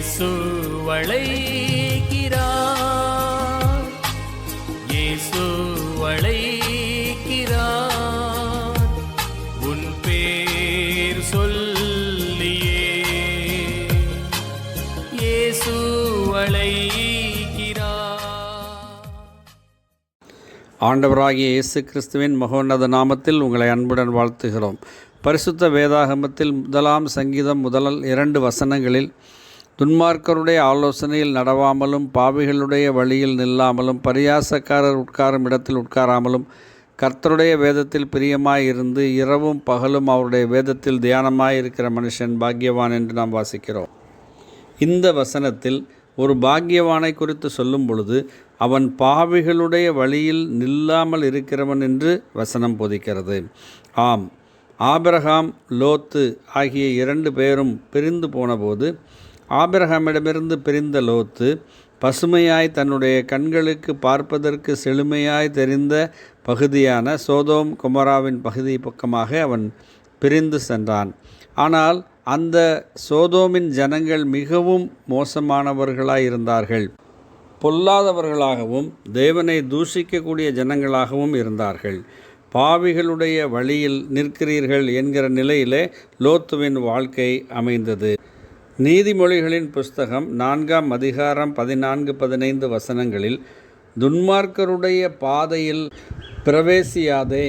இயேசு வளைக்கிறார் இயேசு வளைக்கிறார் உன் பேர் சொல்லியே. இயேசு ஆண்டவராகிய இயேசு கிறிஸ்துவின் மகோன்னத நாமத்தில் உங்களை அன்புடன் வாழ்த்துகிறோம். பரிசுத்த வேதாகமத்தில் முதலாம் சங்கீதம் முதல் இரண்டு வசனங்களில் துன்மார்க்கருடைய ஆலோசனையில் நடவாமலும் பாவிகளுடைய வழியில் நில்லாமலும் பரியாசக்காரர் உட்காரும் இடத்தில் உட்காராமலும் கர்த்தருடைய வேதத்தில் பிரியமாயிருந்து இரவும் பகலும் அவருடைய வேதத்தில் தியானமாயிருக்கிற மனுஷன் பாக்கியவான் என்று நாம் வாசிக்கிறோம். இந்த வசனத்தில் ஒரு பாக்கியவானை குறித்து சொல்லும் பொழுது அவன் பாவிகளுடைய வழியில் நில்லாமல் இருக்கிறவன் என்று வசனம் போதிக்கிறது. ஆம் ஆபிரகாம் லோத்து ஆகிய இரண்டு பேரும் பிரிந்து போனபோது ஆபிரகாமிடமிருந்து பிரிந்த லோத்து பசுமையாய் தன்னுடைய கண்களுக்கு பார்ப்பதற்கு செழுமையாய் தெரிந்த பகுதியான சோதோம் குமராவின் பகுதி பக்கமாக அவன் பிரிந்து சென்றான். ஆனால் அந்த சோதோமின் ஜனங்கள் மிகவும் மோசமானவர்களாய் இருந்தார்கள். பொல்லாதவர்களாகவும் தேவனை தூஷிக்கக்கூடிய ஜனங்களாகவும் இருந்தார்கள். பாவிகளுடைய வழியில் நிற்கிறீர்கள் என்கிற நிலையிலே லோத்துவின் வாழ்க்கை அமைந்தது. நீதிமொழிகளின் புஸ்தகம் நான்காம் அதிகாரம் பதினான்கு பதினைந்து வசனங்களில் துன்மார்க்கருடைய பாதையில் பிரவேசியாதே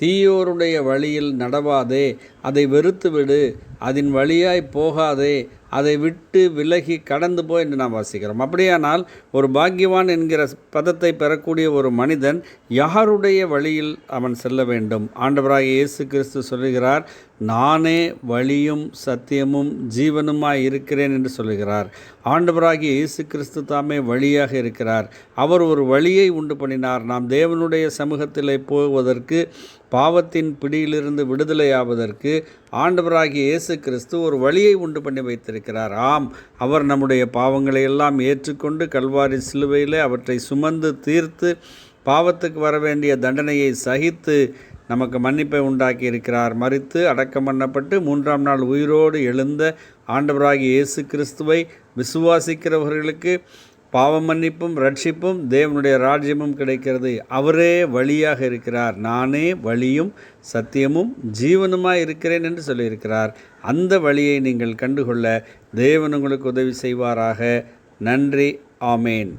தீயோருடைய வழியில் நடவாதே அதை வெறுத்துவிடு அதன் வழியாய் போகாதே அதை விட்டு விலகி கடந்து போய் என்று நாம் வாசிக்கிறோம். அப்படியானால் ஒரு பாக்கியவான் என்கிற பதத்தை பெறக்கூடிய ஒரு மனிதன் யாருடைய வழியில் அவன் செல்ல வேண்டும்? ஆண்டவராக இயேசு கிறிஸ்து சொல்லுகிறார் நானே வழியும் சத்தியமும் ஜீவனுமாய் இருக்கிறேன் என்று சொல்லுகிறார். ஆண்டவராகிய இயேசு கிறிஸ்து தாமே வழியாக இருக்கிறார். அவர் ஒரு வழியை உண்டு பண்ணினார். நாம் தேவனுடைய சமூகத்தில் போவதற்கு பாவத்தின் பிடியிலிருந்து விடுதலையாவதற்கு ஆண்டவராகிய இயேசு கிறிஸ்து ஒரு வழியை உண்டு பண்ணி வைத்திருக்கிறார். ஆம் அவர் நம்முடைய பாவங்களை எல்லாம் ஏற்றுக்கொண்டு கல்வாரி சிலுவையில் அவற்றை சுமந்து தீர்த்து பாவத்துக்கு வர வேண்டிய தண்டனையை சகித்து நமக்கு மன்னிப்பை உண்டாக்கி இருக்கிறார் மறித்து அடக்கம் பண்ணப்பட்டு மூன்றாம் நாள் உயிரோடு எழுந்த ஆண்டவராகிய இயேசு கிறிஸ்துவை விசுவாசிக்கிறவர்களுக்கு பாவ மன்னிப்பும் ரட்சிப்பும் தேவனுடைய ராஜ்யமும் கிடைக்கிறது. அவரே வழியாக இருக்கிறார். நானே வழியும் சத்தியமும் ஜீவனுமாய் இருக்கிறேன் என்று சொல்லியிருக்கிறார். அந்த வழியை நீங்கள் கண்டுகொள்ள தேவன் உங்களுக்கு உதவி செய்வாராக. நன்றி. ஆமேன்.